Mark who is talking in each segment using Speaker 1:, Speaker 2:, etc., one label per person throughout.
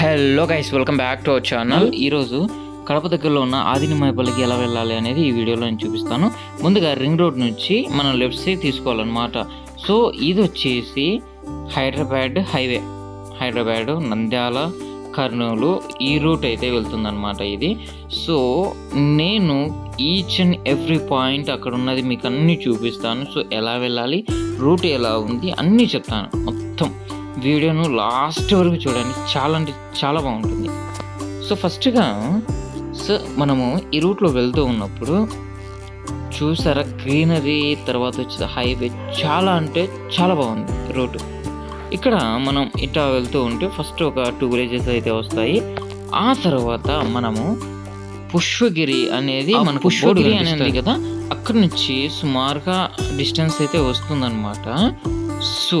Speaker 1: Hello guys welcome back to our channel ఈరోజు కడప దగ్గరలో ఉన్న ఆదినిమాయపల్లికి ఎలా వెళ్ళాలి అనేది ఈ వీడియోలో నేను చూపిస్తాను. ముందుగా రింగ్ రోడ్ నుంచి మనం లెఫ్ట్ సైడ్ తీసుకోవాలన్నమాట. సో ఇది వచ్చేసి హైదరాబాద్ హైవే హైదరాబాద్ నంద్యాల కర్నూలు ఈ రూట్ అయితే వెళ్తుందన్నమాట ఇది. సో నేను ఈచ్ అండ్ ఎవ్రీ పాయింట్ అక్కడ ఉన్నది మీకు అన్నీ చూపిస్తాను. సో ఎలా వెళ్ళాలి రూట్ ఎలా ఉంది అన్నీ చెప్తాను. వీడియోను లాస్ట్ వరకు చూడండి. చాలా అంటే చాలా బాగుంటుంది. సో ఫస్ట్గా సో మనము ఈ రూట్లో వెళ్తూ ఉన్నప్పుడు చూసారా గ్రీనరీ తర్వాత వచ్చేది హైవే. చాలా అంటే చాలా బాగుంది రూట్ ఇక్కడ మనం ఇట్లా వెళ్తూ ఉంటే ఫస్ట్ ఒక టూ విలేజెస్ అయితే వస్తాయి. ఆ తర్వాత మనము పుష్పగిరి అనేది మన పుష్పగిరి అనేది కదా అక్కడ నుంచి సుమారుగా డిస్టెన్స్ అయితే వస్తుందన్నమాట. సో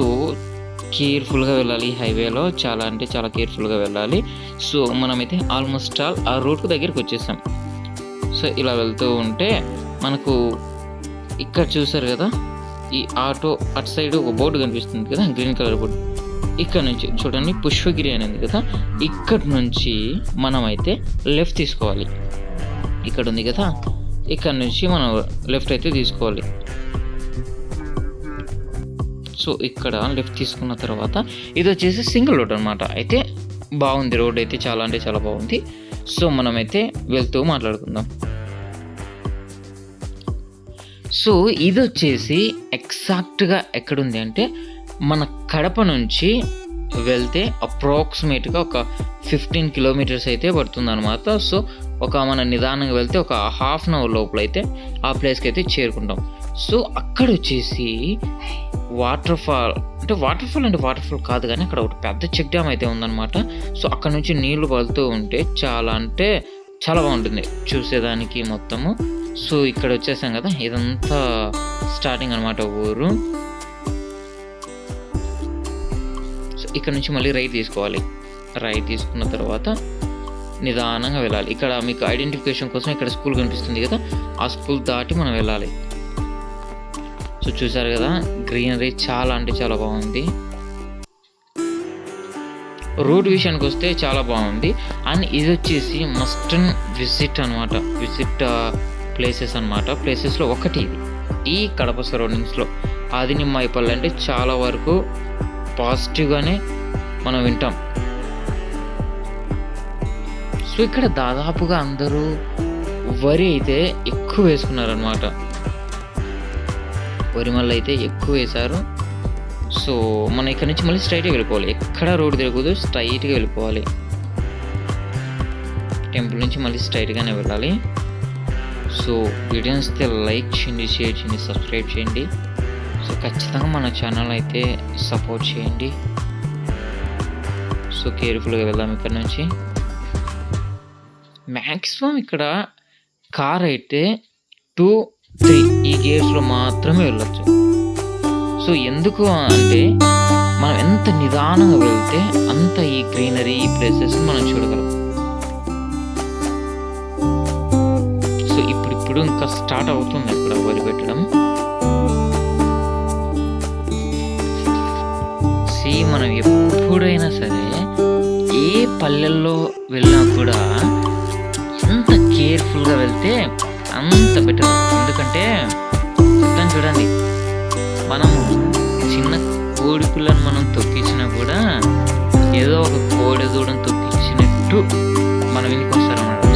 Speaker 1: కేర్ఫుల్గా వెళ్ళాలి. ఈ హైవేలో చాలా అంటే చాలా కేర్ఫుల్గా వెళ్ళాలి. సో మనమైతే ఆల్మోస్ట్ ఆల్ ఆ రూట్ దగ్గరికి వచ్చేసాం. సో ఇలా వెళ్తూ ఉంటే మనకు ఇక్కడ చూసారు కదా? ఈ ఆటో అటు సైడ్ ఒక బోర్డు కనిపిస్తుంది కదా? Green colour board. ఇక్కడ నుంచి చూడండి పుష్పగిరి అనేది కదా? ఇక్కడ నుంచి మనమైతే లెఫ్ట్ తీసుకోవాలి. ఇక్కడ ఉంది కదా? ఇక్కడ నుంచి మనం లెఫ్ట్ అయితే తీసుకోవాలి. సో ఇక్కడ లెఫ్ట్ తీసుకున్న తర్వాత ఇది వచ్చేసి సింగిల్ రోడ్ అనమాట అయితే బాగుంది రోడ్ అయితే చాలా అంటే చాలా బాగుంది. సో మనమైతే వెళ్తూ మాట్లాడుకుందాం. సో ఇది వచ్చేసి ఎగ్జాక్ట్గా ఎక్కడుంది అంటే మన కడప నుంచి వెళ్తే అప్రాక్సిమేట్గా ఒక ఫిఫ్టీన్ కిలోమీటర్స్ అయితే పడుతుంది అనమాట సో ఒక మన నిదానంగా వెళ్తే ఒక హాఫ్ అన్ అవర్ లోపల అయితే ఆ ప్లేస్కి అయితే చేరుకుంటాం. సో అక్కడ వచ్చేసి వాటర్ ఫాల్ అంటే వాటర్ ఫాల్ అంటే వాటర్ ఫాల్ కాదు కానీ అక్కడ ఒక పెద్ద చెక్ డ్యామ్ అయితే ఉందన్నమాట. సో అక్కడ నుంచి నీళ్ళు పడుతూ ఉంటే చాలా అంటే చాలా బాగుంటుంది చూసేదానికి మొత్తము. సో ఇక్కడ వచ్చేసాం కదా ఇదంతా స్టార్టింగ్ అనమాట ఊరు. ఇక్కడ నుంచి మళ్ళీ రైట్ తీసుకోవాలి. రైట్ తీసుకున్న తర్వాత నిదానంగా వెళ్ళాలి. ఇక్కడ మీకు ఐడెంటిఫికేషన్ కోసం ఇక్కడ స్కూల్ కనిపిస్తుంది కదా ఆ స్కూల్ దాటి మనం వెళ్ళాలి. సో చూసారు కదా గ్రీనరీ చాలా అంటే చాలా బాగుంది. రూట్ విషయానికి వస్తే చాలా బాగుంది. అండ్ ఇది వచ్చేసి మస్ట్ అండ్ విజిట్ అనమాట విజిట్ ప్లేసెస్ అనమాట ప్లేసెస్లో ఒకటి ఇది. ఈ కడప సరౌండింగ్స్లో ఆదినిమ్మాయిపల్లి అంటే చాలా వరకు పాజిటివ్గానే మనం వింటాం. సో ఇక్కడ దాదాపుగా అందరూ వరి అయితే ఎక్కువ వేసుకున్నారనమాట వరి మళ్ళీ అయితే ఎక్కువ వేశారు. సో మనం ఇక్కడ నుంచి మళ్ళీ స్ట్రైట్గా వెళ్ళిపోవాలి. ఎక్కడ రోడ్డు తిరగదు స్ట్రైట్గా వెళ్ళిపోవాలి. టెంపుల్ నుంచి మళ్ళీ స్ట్రైట్గానే వెళ్ళాలి. సో వీడియో నచ్చితే లైక్ చేయండి షేర్ చేయండి సబ్స్క్రైబ్ చేయండి. సో ఖచ్చితంగా మన ఛానల్ అయితే సపోర్ట్ చేయండి. సో కేర్ఫుల్గా వెళ్దాం ఇక్కడ నుంచి. మ్యాక్సిమం ఇక్కడ కార్ అయితే టూ త్రీ ఈ గేర్స్లో మాత్రమే వెళ్ళొచ్చు. సో ఎందుకు అంటే మనం ఎంత నిదానంగా వెళ్తే అంత ఈ గ్రీనరీ ఈ ప్లేసెస్ మనం చూడగలం. సో ఇప్పుడు ఇప్పుడు ఇంకా స్టార్ట్ అవుతుంది ఇక్కడ వరి పెట్టడం. మనం ఎప్పుడైనా సరే ఏ పల్లెల్లో వెళ్ళినా కూడా ఎంత కేర్ఫుల్గా వెళ్తే అంత బెటర్. ఎందుకంటే మొత్తం చూడండి మనము చిన్న కోడి పిల్లను మనం తొక్కించినా కూడా ఏదో ఒక కోడి దూడను తొక్కించినట్టు మనం ఇంటికి వస్తారన్నమాట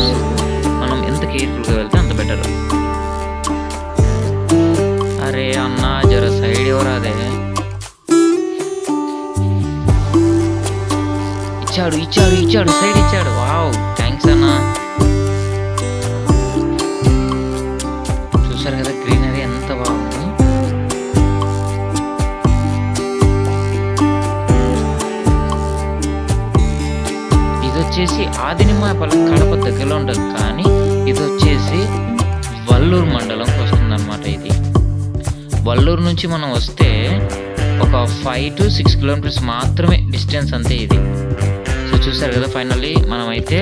Speaker 1: మనం ఎంత కేర్ఫుల్గా వెళ్తే అంత బెటర్. ఇచ్చాడు ఇచ్చాడు ఇచ్చాడు సైడ్ ఇచ్చాడు. వావ్ థ్యాంక్స్ అన్న. చూసారు కదా గ్రీనరీ ఎంత బాగుంది. ఇది వచ్చేసి ఆదినిమాయపల్లి కడప దగ్గరలో ఉండదు కానీ ఇది వచ్చేసి వల్లూరు మండలంకి వస్తుందన్నమాట ఇది. వల్లూరు నుంచి మనం వస్తే ఒక ఫైవ్ టు సిక్స్ కిలోమీటర్స్ మాత్రమే డిస్టెన్స్ అంతే ఇది. ఇప్పుడు చూసారు కదా ఫైనల్లీ మనమైతే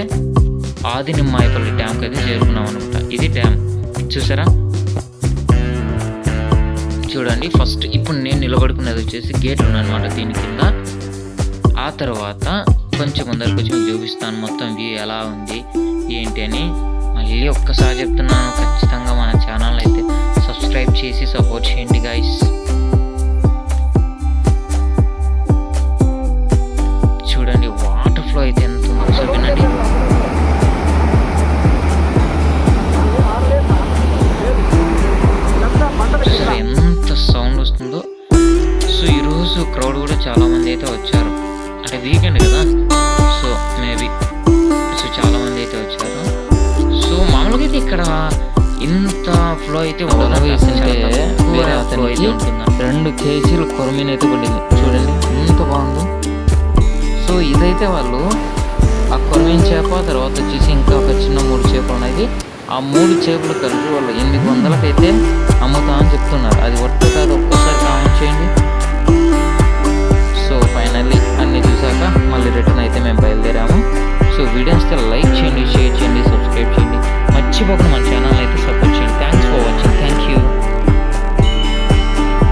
Speaker 1: ఆది మాయపల్లి డ్యామ్కి అయితే చేరుకున్నాం అనమాట ఇది డ్యామ్. చూసారా? చూడండి ఫస్ట్ ఇప్పుడు నేను నిలబడుకున్నది వచ్చేసి గేట్ అనమాట దీని కింద. ఆ తర్వాత కొంచెం ముందరికి వచ్చి మీకు చూపిస్తాను మొత్తం వ్యూ ఎలా ఉంది ఏంటి అని. మళ్ళీ ఒక్కసారి చెప్తున్నాను ఖచ్చితంగా మన ఛానల్ అయితే సబ్స్క్రైబ్ చేసి సపోర్ట్ చేయండి గాయస్ అయితే వచ్చారు. అంటే వీకెండ్ కదా. So maybe. సో చాలా మంది అయితే వచ్చారు. సో మామూలుగా అయితే ఇక్కడ ఇంత ఫ్లో అయితే
Speaker 2: రెండు కేజీలు కొరమీన అయితే పడింది. చూడండి ఎంత బాగుందో. సో ఇదైతే వాళ్ళు ఆ కొరమీన చేప తర్వాత వచ్చేసి ఇంకా ఒక చిన్న మూడు చేపలు ఉన్నాయి. ఆ మూడు చేపలు కలిపి వాళ్ళు ఎనిమిది వందలకైతే అమ్ముతా అని చెప్తున్నారు. అది ఒట్టు కాదు ఒక్కసారి కామెంట్ చేయండి. రిటర్న్ అయితే మేము బయలుదేరాము. సో వీడియో లైక్ చేయండి షేర్ చేయండి సబ్స్క్రైబ్ చేయండి. మర్చిపోకుండా